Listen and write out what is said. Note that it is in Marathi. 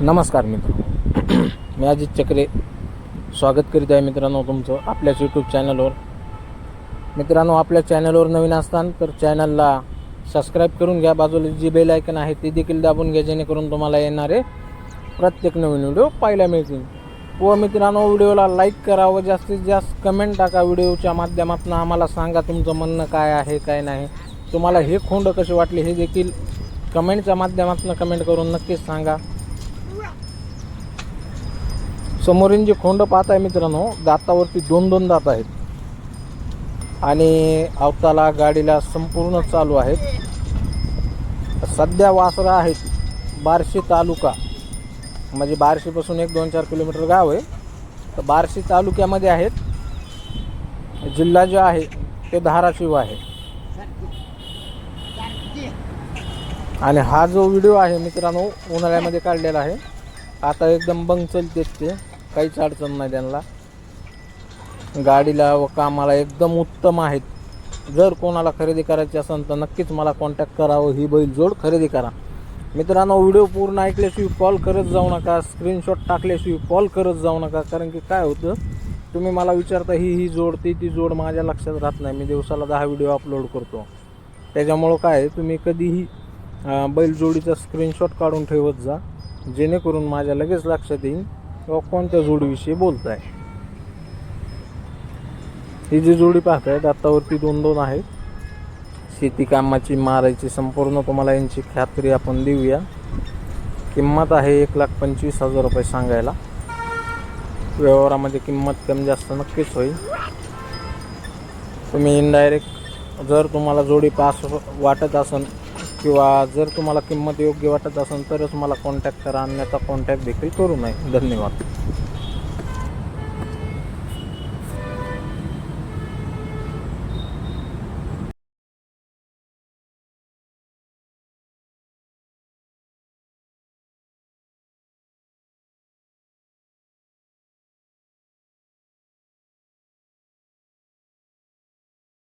नमस्कार मित्र. मी अजित चक्रे. स्वागत करीत आहे मित्रांनो तुमचं आपल्याच यूट्यूब चॅनलवर मित्रांनो आपल्या चॅनलवर नवीन असताना तर चॅनलला सबस्क्राईब करून घ्या. बाजूला जी बेल आयकन आहे ती देखील दाबून घ्या जेणेकरून तुम्हाला येणारे प्रत्येक नवीन व्हिडिओ पाहायला मिळतील. व मित्रांनो व्हिडिओला लाईक करा व जास्तीत जास्त कमेंट टाका. व्हिडिओच्या माध्यमातून आम्हाला सांगा तुमचं म्हणणं काय आहे काय नाही. तुम्हाला हे खोंड कसे वाटले हे देखील कमेंटच्या माध्यमातून कमेंट करून नक्कीच सांगा. समोरील जे खोंड पाहत आहे मित्रांनो दातावरती दोन दोन दात आहेत. आणि अवताला गाडीला संपूर्ण चालू आहेत. सध्या वासरा आहेत बार्शी तालुका. म्हणजे बार्शीपासून एक दोन चार किलोमीटर गाव आहे. तर बार्शी तालुक्यामध्ये आहेत. जिल्हा जो आहे ते धाराशिव आहे. आणि हा जो व्हिडिओ आहे मित्रांनो उन्हाळ्यामध्ये काढलेला आहे. आता एकदम बंग चलते ते. काहीच अडचण नाही त्यांना. गाडीला व कामाला एकदम उत्तम आहेत. जर कोणाला खरेदी करायची असेल तर नक्कीच मला कॉन्टॅक्ट करावं ही बैल जोड खरेदी करा. मित्रांनो व्हिडिओ पूर्ण ऐकल्याशिवाय कॉल करत जाऊ नका. स्क्रीनशॉट टाकल्याशिवाय कॉल करत जाऊ नका. कारण की काय होतं तुम्ही मला विचारता ही ही जोड ती ती जोड माझ्या लक्षात राहत नाही. मी दिवसाला दहा व्हिडिओ अपलोड करतो. त्याच्यामुळं काय आहे, तुम्ही कधीही अं, बैलजोडीचा स्क्रीनशॉट काढून ठेवत जा. जेणेकरून माझ्या लगेच लक्षात येईल. किंवा कोणत्या जोडीविषयी बोलताय? ही जी जोडी पाहताय दातावरती दोन दोन आहेत. शेती कामाची मारायची संपूर्ण तुम्हाला यांची खात्री आपण देऊया. किंमत आहे एक लाख पंचवीस हजार रुपये सांगायला. व्यवहारामध्ये किंमत कमी जास्त नक्कीच होईल. तुम्ही इनडायरेक्ट जर तुम्हाला जोडी पास वाटत असेल किंवा जर तुम्हाला किंमत योग्य वाटत असेल तरच मला कॉन्टॅक्ट करा. अन्यथा कॉन्टॅक्ट देखील करू नये. धन्यवाद.